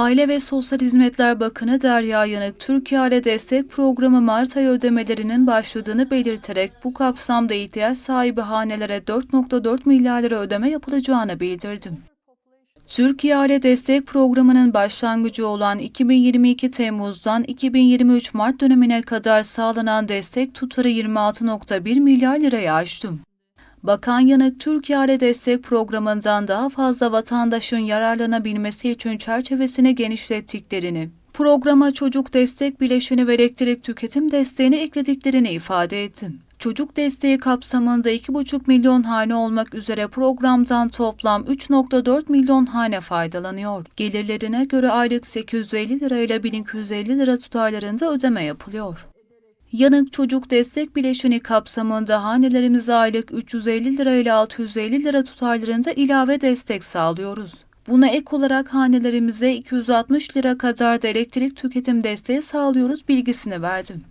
Aile ve Sosyal Hizmetler Bakanı Derya Yanık, Türkiye Aile Destek Programı Mart ayı ödemelerinin başladığını belirterek bu kapsamda ihtiyaç sahibi hanelere 4.4 milyar lira ödeme yapılacağını bildirdi. Türkiye Aile Destek Programı'nın başlangıcı olan 2022 Temmuz'dan 2023 Mart dönemine kadar sağlanan destek tutarı 26.1 milyar liraya aştı. Bakan Yanık, Türkiye Aile Destek Programı'ndan daha fazla vatandaşın yararlanabilmesi için çerçevesini genişlettiklerini, programa çocuk destek bileşini ve elektrik tüketim desteğini eklediklerini ifade etti. Çocuk desteği kapsamında 2,5 milyon hane olmak üzere programdan toplam 3.4 milyon hane faydalanıyor. Gelirlerine göre aylık 850 lira ile 1250 lira tutarlarında ödeme yapılıyor. Yanık çocuk destek bileşini kapsamında hanelerimize aylık 350 lira ile 650 lira tutarlarında ilave destek sağlıyoruz. Buna ek olarak hanelerimize 260 lira kadar da elektrik tüketim desteği sağlıyoruz bilgisini verdim.